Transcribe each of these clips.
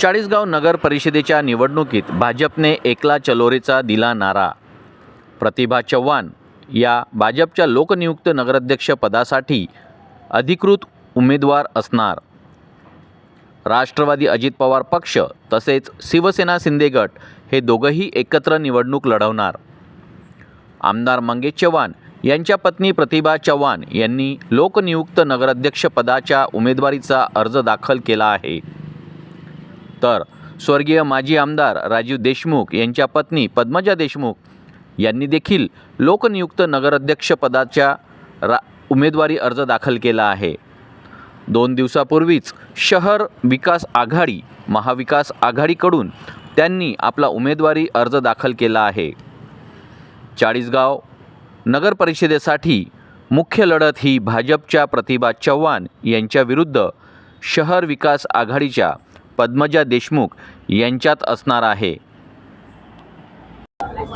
चाळीसगाव नगर परिषदेच्या निवडणुकीत भाजपने एकला चलोरेचा दिला नारा. प्रतिभा चव्हाण या भाजपच्या लोकनियुक्त नगराध्यक्षपदासाठी अधिकृत उमेदवार असणार. राष्ट्रवादी अजित पवार पक्ष तसेच शिवसेना शिंदे गट हे दोघंही एकत्र निवडणूक लढवणार. आमदार मंगेश चव्हाण यांच्या पत्नी प्रतिभा चव्हाण यांनी लोकनियुक्त नगराध्यक्षपदाच्या उमेदवारीचा अर्ज दाखल केला आहे. तर स्वर्गीय माजी आमदार राजीव देशमुख यांच्या पत्नी पद्मजा देशमुख यांनी देखील लोकनियुक्त नगराध्यक्षपदाच्या रा उमेदवारी अर्ज दाखल केला आहे. दोन दिवसापूर्वीच शहर विकास आघाडी महाविकास आघाडीकडून त्यांनी आपला उमेदवारी अर्ज दाखल केला आहे. चाळीसगाव नगर परिषदेसाठी मुख्य लढत ही भाजपच्या प्रतिभा चव्हाण यांच्या विरुद्ध शहर विकास आघाडीच्या पद्मजा देशमुख यांच्यात असणार आहे.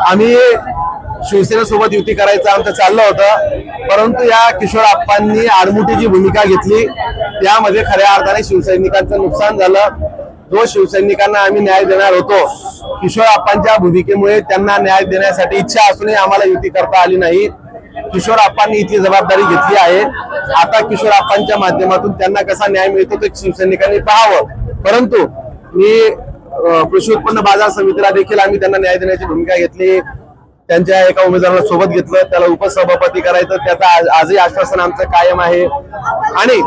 आम्ही शिवसेनेसोबत युती करायचं आमचं चाललं होतं परंतु या किशोर आप्पांनी आडमुठीची भूमिका घेतली त्यामध्ये खऱ्या अर्थाने शिवसैनिकांचं नुकसान झालं. जो शिवसैनिकांना आम्ही न्याय देणार होतो किशोर आप्पांच्या भूमिकेमुळे त्यांना न्याय देण्यासाठी इच्छा असूनही आम्हाला युती करता आली नाही. किशोर आप्पांनी इथली जबाबदारी घेतली आहे. आता किशोर आप्पांच्या माध्यमातून त्यांना कसा न्याय मिळतो ते शिवसैनिकांनी पाहावं. परंतु मी कृषी उत्पन्न बाजार समितीला देखील आम्ही त्यांना न्याय देण्याची भूमिका घेतली. त्यांच्या एका उमेदवाराला सोबत घेतलं. त्याला उपसभापती करायचं. त्याचं आज- आजही आश्वासन आमचं कायम आहे. आणि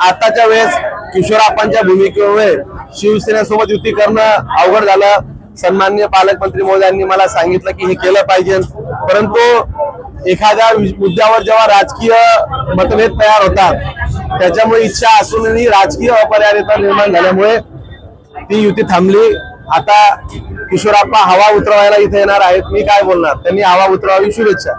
आताच्या वेळेस किशोरापांच्या भूमिकेमुळे शिवसेनेसोबत युती करणं अवघड झालं. सन्मान्य पालकमंत्री महोदयांनी मला सांगितलं की हे केलं पाहिजे. परंतु एखाद्या मुद्द्यावर जेव्हा राजकीय मतभेद तयार होतात त्याच्यामुळे इच्छा असूनही राजकीय अपरिहार्यता निर्माण झाल्यामुळे ती युती थांबली. आता किशोराप्पा हवा उतरवायला इथे येणार आहेत. मी काय बोलणार? त्यांनी हवा उतरवावी शुभेच्छा.